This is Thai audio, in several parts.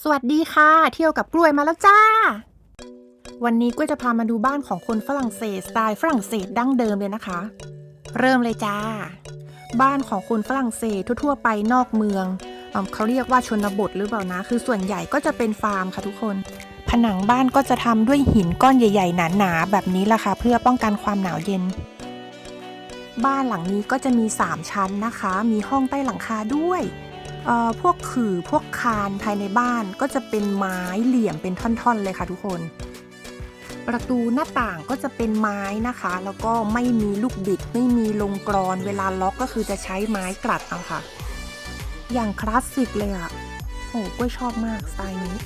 สวัสดีค่ะ เที่ยวกับกล้วยมาแล้วจ้า วันนี้กล้วยจะพามาดูบ้านของคนฝรั่งเศสสไตล์ฝรั่งเศสดั้งเดิมเลยนะคะ เริ่มเลยจ้า บ้านของคนฝรั่งเศสทั่ว ๆ ไปนอกเมืองเอเขาเรียกว่าชนบทหรือเปล่านะ คือส่วนใหญ่ก็จะเป็นฟาร์มค่ะทุกคน ผนังบ้านก็จะทำด้วยหินก้อนใหญ่ๆหนาๆแบบนี้ล่ะค่ะ เพื่อป้องกันความหนาวเย็น บ้านหลังนี้ก็จะมี 3 ชั้นนะคะ มีห้องใต้หลังคาด้วย พวกขื่อพวกคานภายในบ้านก็จะเป็นไม้เหลี่ยมเป็นท่อนๆเลยค่ะทุกคน ประตูหน้าต่างก็จะเป็นไม้นะคะ แล้วก็ไม่มีลูกบิด ไม่มีลงกรอน เวลาล็อกก็คือจะใช้ไม้กลัดเอาค่ะ อย่างคลาสสิกเลยอะโหกล้วยชอบมากสไตล์นี้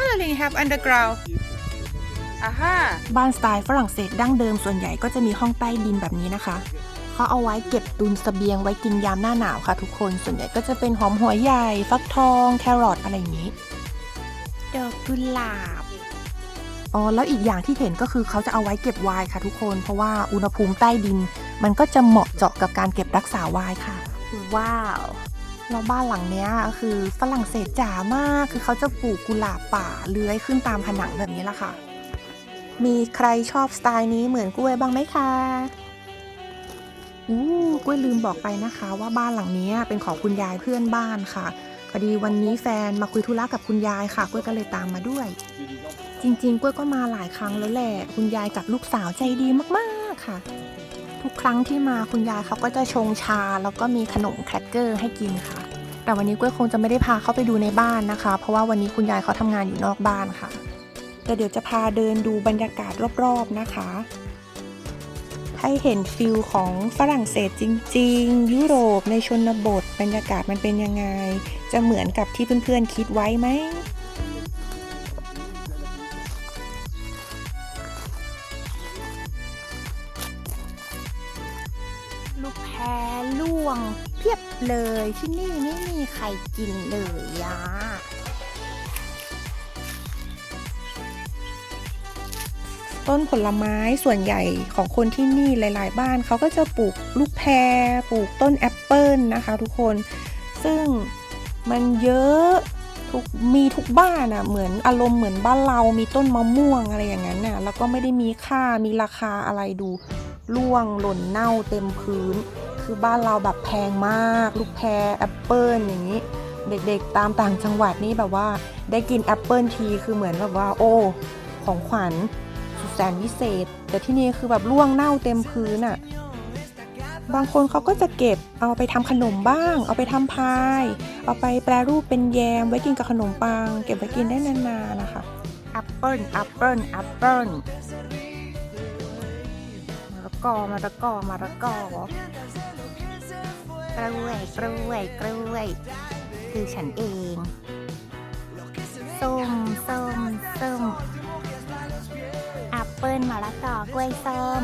Oh, they have underground. Aha. บ้านสไตล์ฝรั่งเศสดั้งเดิมส่วนใหญ่ก็จะมีห้องใต้ดินแบบนี้นะคะ เขาเอาไว้เก็บตุนเสบียงไว้กินยามหน้าหนาวค่ะทุกคนส่วนใหญ่ก็จะเป็นหอมหัวใหญ่ ฟักทอง แครอทอะไรอย่างนี้ ดอกกุหลาบอ๋อแล้วอีกอย่างที่เห็นก็คือเขาจะเอาไว้เก็บไวน์ค่ะทุกคน เพราะว่าอุณหภูมิใต้ดิน มันก็จะเหมาะเจาะกับการเก็บรักษาไวน์ค่ะ ว้าวแล้วบ้านหลังเนี้ยคือฝรั่งเศสจ๋ามาก คือเขาจะปลูกกุหลาบป่าเลื้อยขึ้นตามผนังแบบนี้ละค่ะ มีใครชอบสไตล์นี้เหมือนกล้วยบ้างไหมคะ อู้กล้วยลืมบอกไปนะคะว่าบ้านหลังนี้เป็นของคุณยายเพื่อนบ้านค่ะพอดีวันนี้แฟนมาคุยธุระกับคุณยายค่ะกล้วยก็เลยตามมาด้วย จริงๆกล้วยก็มาหลายครั้งแล้วแหละ คุณยายกับลูกสาวใจดีมากๆค่ะ ทุกครั้งที่มาคุณยายเขาก็จะชงชา แล้วก็มีขนมแครกเกอร์ให้กินค่ะ แต่วันนี้กล้วยคงจะไม่ได้พาเขาไปดูในบ้านนะคะ เพราะว่าวันนี้คุณยายเขาทำงานอยู่นอกบ้านค่ะแต่เดี๋ยวจะพาเดินดูบรรยากาศรอบๆนะคะ ให้เห็นฟิลของฝรั่งเศสจริง ๆ ยุโรปในชนบทบรรยากาศมันเป็นยังไง จะเหมือนกับที่เพื่อนๆคิดไว้ไหมลูกแพรล่วงเพียบเลยที่นี่ไม่มีใครกินเลยอะ ต้นผลไม้ส่วนใหญ่ของคนที่นี่หลาย ๆ บ้านเขาก็จะปลูกลูกแพรปลูกต้นแอปเปิลนะคะทุกคน ซึ่งมันเยอะทุกมีทุกบ้านอะ่ะเหมือนอารมณ์เหมือนบ้านเรามีต้นมะม่วงอะไรอย่างนั้นน่ะแล้วก็ไม่ได้มีค่ามีราคาอะไรดูร่วงหล่นเน่าเต็มพื้น คือบ้านเราแบบแพงมาก ลูกแพรแอปเปิลอย่างนี้ เด็กๆตามต่างจังหวัดนี่แบบว่า ได้กินแอปเปิลทีคือเหมือนแบบว่า โอ้ ของขวัญ สุดแสนวิเศษ แต่ที่นี่คือแบบร่วงเน่าเต็มพื้นอะ่ะ บางคนเขาก็จะเก็บเอาไปทำขนมบ้าง เอาไปทำพาย เอาไปแปรรูปเป็นแยม ไว้กินกับขนมปัง เก็บไว้กินได้นานๆนะคะแอปเปิลแอปเปิลแอปเปิลมะละกอมะละกอมะละกอกล้วยกล้วยกล้วยคือฉันเองส้ม แอปเปิลมะละกอกล้วยส้ม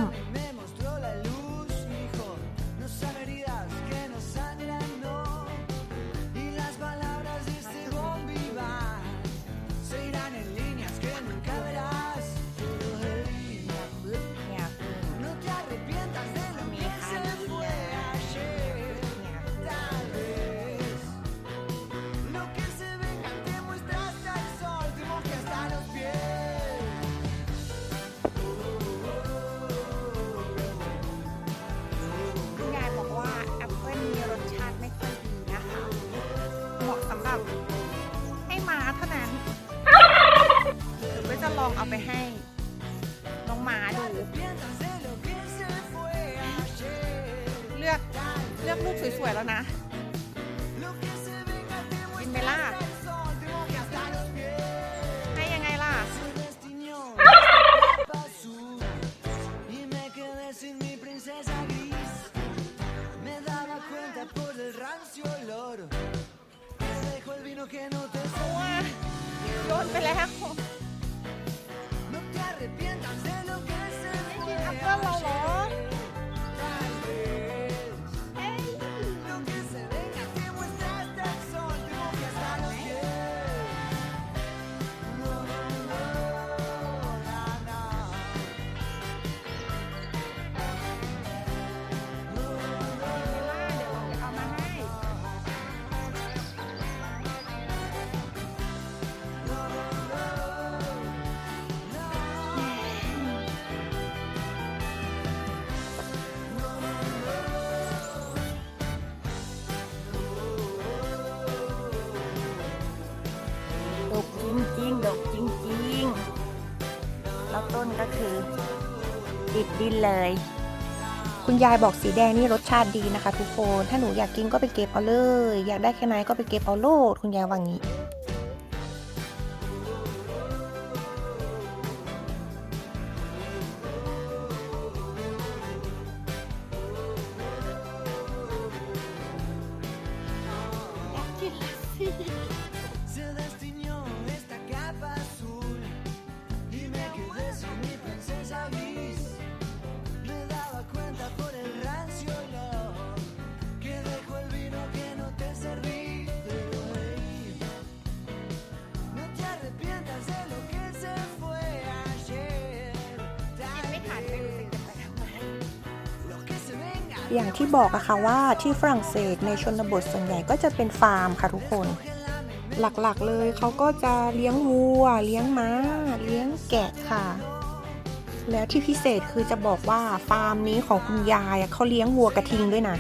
คือ ติดดินเลย คุณยายบอกสีแดงนี่รสชาติดีนะคะ ทุกคน ถ้าหนูอยากกินก็ไปเก็บเอาเลย อยากได้แค่ไหนก็ไปเก็บเอาโลด คุณยายว่างี้ อย่างที่บอกอะค่ะว่าที่ฝรั่งเศสในชนบทส่วนใหญ่ก็จะเป็นฟาร์มค่ะทุกคน หลักๆเลยเขาก็จะเลี้ยงวัว เลี้ยงม้า เลี้ยงแกะค่ะ แล้วที่พิเศษคือจะบอกว่าฟาร์มนี้ของคุณยายเขาเลี้ยงวัวกระทิงด้วยนะ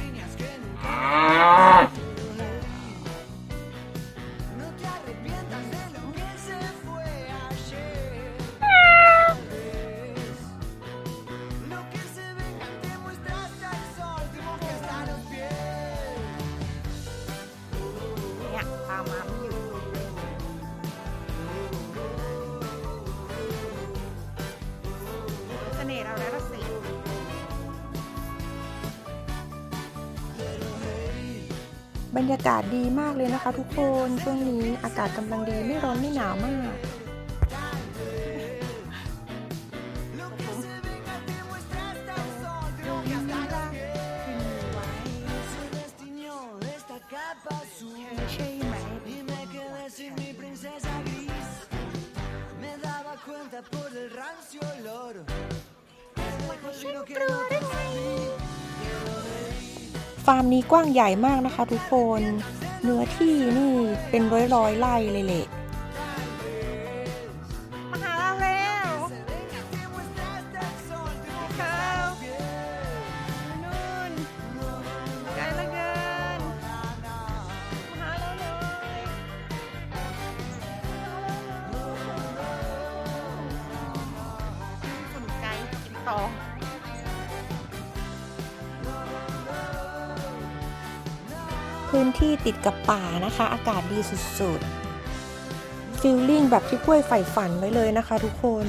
มมาไม่อยู่เสน่ห์เราแล้วสิ บรรยากาศดีมากเลยนะคะทุกคน ช่วงนี้อากาศกำลังดีไม่ร้อนไม่หนาวมาก ฟาร์มนี้กว้างใหญ่มากนะคะทุกคน เนื้อที่นี่เป็นร้อยร้อยไร่เลยแหละ ที่ติดกับป่านะคะ อากาศดีสุดๆฟิลลิ่งแบบที่กล้วยใฝ่ฝันไว้เลยนะคะทุกคน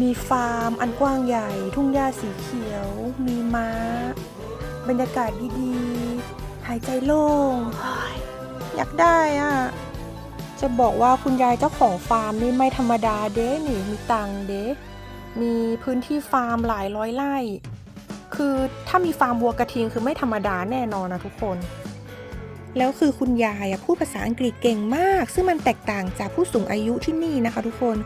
มีฟาร์มอันกว้างใหญ่ ทุ่งหญ้าสีเขียว มีม้า บรรยากาศดีๆ หายใจโล่งอยากได้อะจะบอกว่าคุณยายเจ้าของฟาร์มนี่ไม่ธรรมดาเด้นี่มีตังเด้มีพื้นที่ฟาร์มหลายร้อยไร่ คือถ้ามีฟาร์มวัวกระทิงคือไม่ธรรมดาแน่นอนนะทุกคน แล้วคือคุณยายพูดภาษาอังกฤษเก่งมาก ซึ่งมันแตกต่างจากผู้สูงอายุที่นี่นะคะ ทุกคน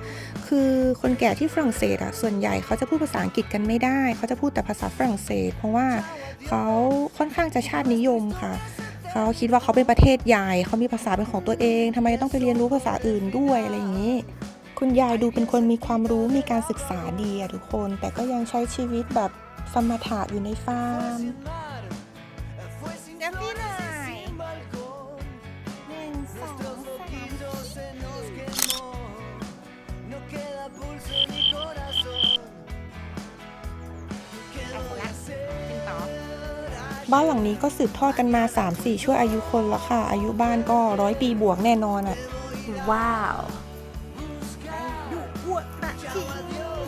คือคนแก่ที่ฝรั่งเศสอะส่วนใหญ่เขาจะพูดภาษาอังกฤษกันไม่ได้ เขาจะพูดแต่ภาษาฝรั่งเศส เพราะว่าเขาค่อนข้างจะชาตินิยมค่ะเขาคิดว่าเขาเป็นประเทศใหญ่เขามีภาษาเป็นของตัวเองทำไมต้องไปเรียนรู้ภาษาอื่นด้วยอะไรอย่างนี้ คุณยายดูเป็นคนมีความรู้มีการศึกษาดีอะทุกคน แต่ก็ยังใช้ชีวิตแบบสมถะอยู่ในฟาร์ม บ้านหลังนี้ก็สืบทอดกันมา 3-4 ชั่วอายุคนแล้วค่ะ อายุบ้านก็ร้อยปีบวกแน่นอนอะว้าวดูวัวกระทิง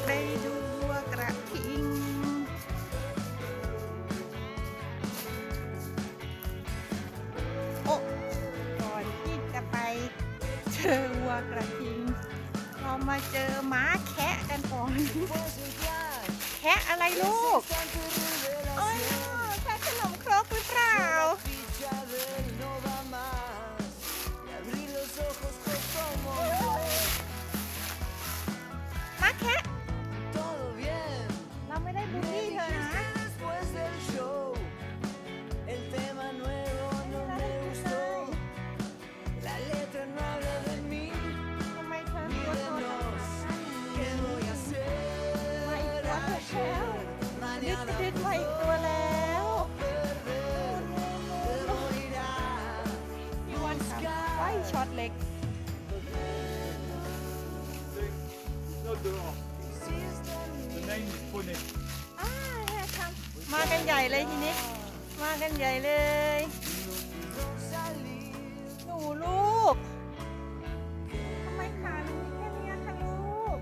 ไปดูวัวกระทิงโอ้ก่อนที่จะไปเจอวัวกระทิงเรามาเจอม้าแคะกันก่อน Pues el flash, แคะอะไรลูก นม Not dehors. The name is Poney. อ้กันใหญ่เลยทีนี้ มากันใหญ่เลยหนูลูกทำไมขาหนูมีแค่เนี้ยคะลูก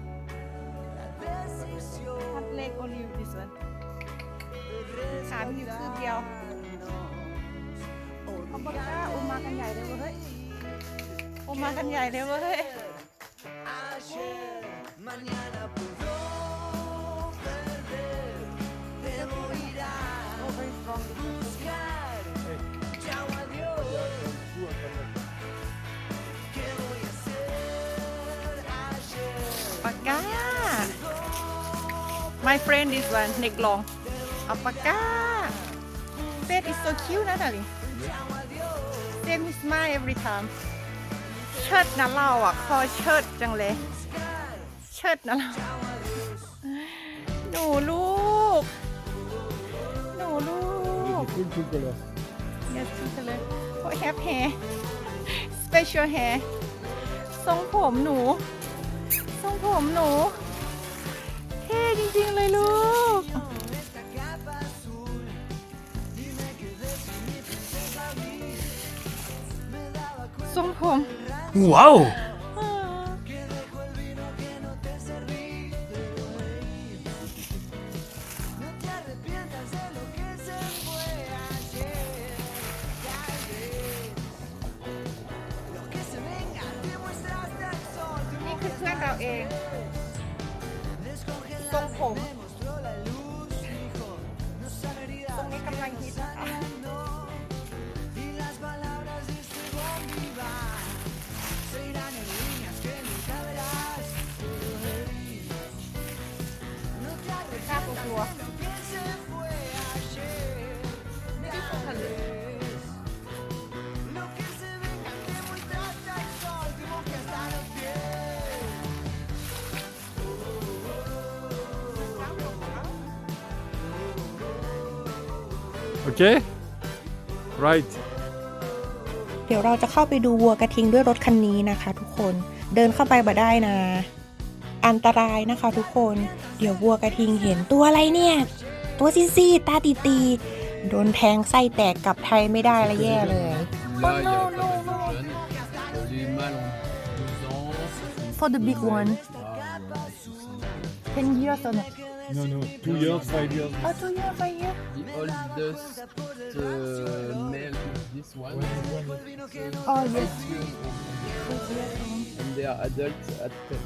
พัดเล็กโอลิวดิสวนขามีอยู่คืบเดียวเขาบอกว่าอุมากันใหญ่เลยเว้ยอุมากันใหญ่เลยเว้ย mañana puedo perder. Debo ir a buscar. Chao, adiós. ¿Qué voy a hacer ayer? ปากกา My friend this one neck long เอาปากกา Face is so cute นะ darling Same smile every time เชิดนะเราอะ คอเชิดจังเลยิดนะหนูลูก หนูลูกขึ้นขึ้นไปเลยเยอะขึ้นไปเลยโอ้ยแฮปแฮสเปเชียลแฮทรงผมหนู ทรงผมหนู เท่จริงๆเลยลูก ทรงผม ว้าว เพื่อนเราเองทรงผม Okay? Right. เดี๋ยวเราจะเข้าไปดูวัวกระทิงด้วยรถคันนี้นะคะ ทุกคนเดินเข้าไปบ่ได้นะ อันตรายนะคะ ทุกคนเดี๋ยววัวกระทิงเห็นตัวอะไรเนี่ย ตัวซีซีดๆตาตีตีๆโดนแทงไส้แตกกลับไทยไม่ได้ละแย่เลย Là, il y a pas mal de jeunes. Euh, Les mâles ont 12 ans. For the big one Ah, 10 years old No, no. Two years, five years. Oh two years five years The oldest uh, male is this one. Oh yes. And they are adults at 10.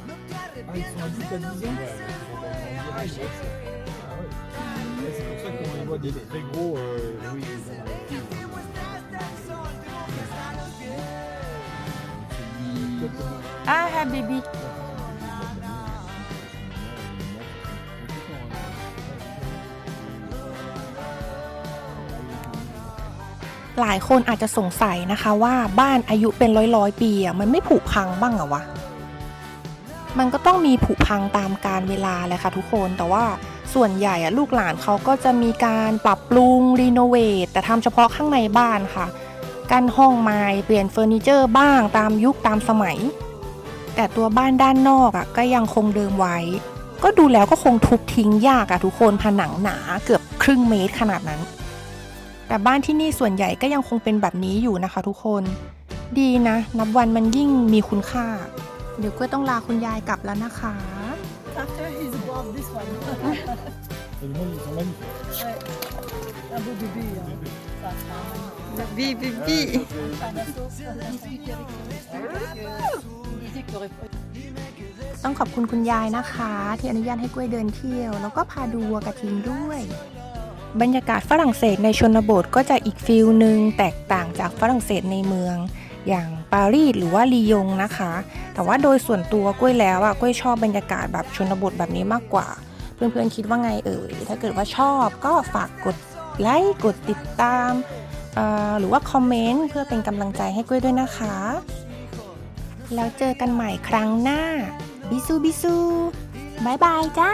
Ah, ils sont adultes à 10 ans Ouais, Ah, yes. Ouais, c'est pour ça qu'on voit des très gros. euh, Oui, I have baby หลายคนอาจจะสงสัยนะคะว่าบ้านอายุเป็นร้อยร้อยปีอะมันไม่ผุพังบ้างเหรอวะ มันก็ต้องมีผุพังตามการเวลาแหละค่ะทุกคนแต่ว่าส่วนใหญ่อะลูกหลานเขาก็จะมีการปรับปรุงรีโนเวทแต่ทำเฉพาะข้างในบ้านค่ะ กั้นห้องไม้เปลี่ยนเฟอร์นิเจอร์บ้างตามยุคตามสมัย แต่ตัวบ้านด้านนอกอะก็ยังคงเดิมไว้ ก็ดูแล้วก็คงทุบทิ้งยากอะทุกคนผนังหนาเกือบครึ่งเมตรขนาดนั้น แต่บ้านที่นี่ส่วนใหญ่ก็ยังคงเป็นแบบนี้อยู่นะคะทุกคน ดีนะ นับวันมันยิ่งมีคุณค่า เดี๋ยวก็ต้องลาคุณยายกลับแล้วนะคะ After he's above this one Et le monde, ils sont magnifiques. Un beau bébé Ça sera Bébé bébé Il disait qu'il aurait ต้องขอบคุณคุณยายนะคะ ที่อนุญาตให้กล้วยเดินเที่ยว แล้วก็พาดูวัวกระทิงด้วย บรรยากาศฝรั่งเศสในชนบทก็จะอีกฟิลหนึ่งแตกต่างจากฝรั่งเศสในเมือง อย่างปารีสหรือว่าลียงนะคะ แต่ว่าโดยส่วนตัวกล้วยแล้วอะกล้วยชอบบรรยากาศแบบชนบทแบบนี้มากกว่า เพื่อนๆคิดว่าไงเอ่ยถ้าเกิดว่าชอบก็ฝากกดไลค์กดติดตามหรือว่าคอมเมนต์เพื่อเป็นกำลังใจให้กล้วยด้วยนะคะ แล้วเจอกันใหม่ครั้งหน้า บิซูบิซูบายบายจ้า